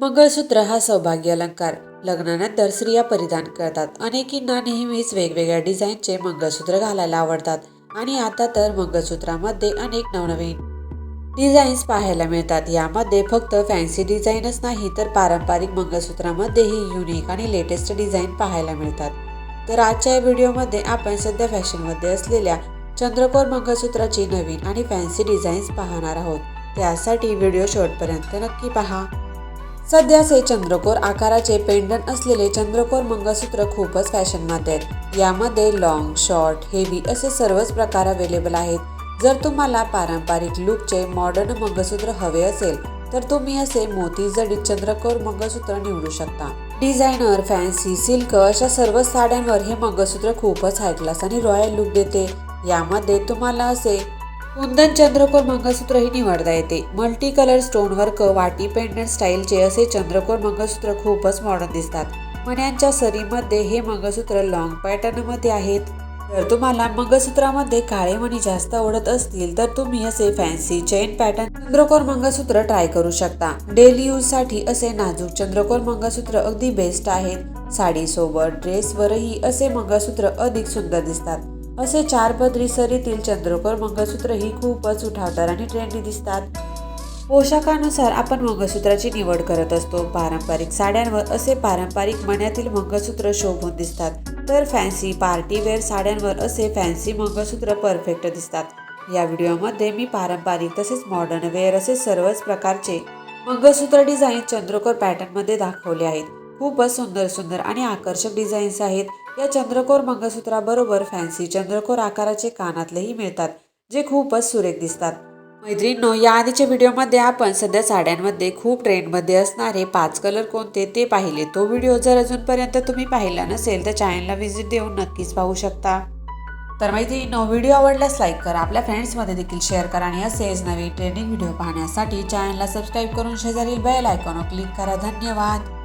मंगळसूत्र हा सौभाग्य अलंकार. लग्नानंतर स्त्रिया परिधान करतात. अनेकींना नेहमीच वेगवेगळ्या डिझाईनचे मंगळसूत्र घालायला आवडतात. आणि आता तर मंगळसूत्रामध्ये अनेक नवनवीन डिझाईन्स पाहायला मिळतात. यामध्ये फक्त फॅन्सी डिझाईनच नाही तर पारंपरिक मंगळसूत्रामध्येही युनिक आणि लेटेस्ट डिझाईन पाहायला मिळतात. तर आजच्या या व्हिडिओमध्ये आपण सध्या फॅशनमध्ये असलेल्या चंद्रकोर मंगळसूत्राची नवीन आणि फॅन्सी डिझाईन्स पाहणार आहोत. त्यासाठी व्हिडिओ शेवटपर्यंत नक्की पहा. सध्याचे चंद्रकोर आकाराचे पेंडन असलेले चंद्रकोर मंगळसूत्र खूपच फॅशनमध्ये आहेत. यामध्ये लॉंग शॉर्ट हेवी असे सर्वच प्रकार अवेलेबल आहेत. जर तुम्हाला पारंपरिक लुकचे मॉडर्न मंगळसूत्र हवे असेल तर तुम्ही असे मोती जडीत चंद्रकोर मंगळसूत्र निवडू शकता. डिझायनर फॅन्सी सिल्क अशा सर्व साड्यांवर हे मंगळसूत्र खूपच हाय क्लास आणि रॉयल लुक देते. यामध्ये तुम्हाला असे कुंदन चंद्रकोर मंगळसूत्रही निवडता येते. मल्टी कलर स्टोन वर्क वाटी पेंडंट स्टाईलचे असे चंद्रकोर मंगळसूत्र खूपच मॉडर्न दिसतात. मण्यांच्या सरीमध्ये हे मंगळसूत्र लॉंग पॅटर्नमध्ये आहेत. जर तुम्हाला मंगळसूत्रामध्ये काळे मणी जास्त आवडत असतील तर तुम्ही असे फॅन्सी चेन पॅटर्न चंद्रकोर मंगळसूत्र ट्राय करू शकता. डेली यूजसाठी असे नाजूक चंद्रकोर मंगळसूत्र अगदी बेस्ट आहेत. साडीसोबत ड्रेसवरही असे मंगळसूत्र अधिक सुंदर दिसतात. असे चार पदरी सरीतील चंद्रकोर मंगळसूत्र ही खूपच उठावदार आणि ट्रेंडी दिसतात. पोशाखानुसार आपण मंगळसूत्राची निवड करत असतो. पारंपरिक साड्यांवर असे पारंपरिक मण्यातील मंगळसूत्र शोभून दिसतात. तर फॅन्सी पार्टीवेअर साड्यांवर असे फॅन्सी मंगळसूत्र परफेक्ट दिसतात. या व्हिडिओमध्ये मी पारंपरिक तसेच मॉडर्न वेअर असे सर्वच प्रकारचे मंगळसूत्र डिझाईन चंद्रकोर पॅटर्नमध्ये दाखवले आहेत. खूपच सुंदर सुंदर आणि आकर्षक डिझाईन्स आहेत. या चंद्रकोर मंगळसूत्राबरोबर फॅन्सी चंद्रकोर आकाराचे कानातलेही मिळतात जे खूपच सुरेख दिसतात. मैत्रिणींनो या आधीच्या व्हिडिओमध्ये आपण सध्या साड्यांमध्ये खूप ट्रेंडमध्ये असणारे पाच कलर कोणते ते पाहिले. तो व्हिडिओ जर अजूनपर्यंत तुम्ही पाहिला नसेल तर चॅनलला व्हिजिट देऊन नक्कीच पाहू शकता. तर मैत्रिणींनो व्हिडिओ आवडल्यास लाईक करा आपल्या फ्रेंड्समध्ये देखील शेअर करा आणि असेच नवीन ट्रेंडिंग व्हिडिओ पाहण्यासाठी चॅनलला सबस्क्राईब करून शेजारील बेल आयकॉनवर क्लिक करा. धन्यवाद!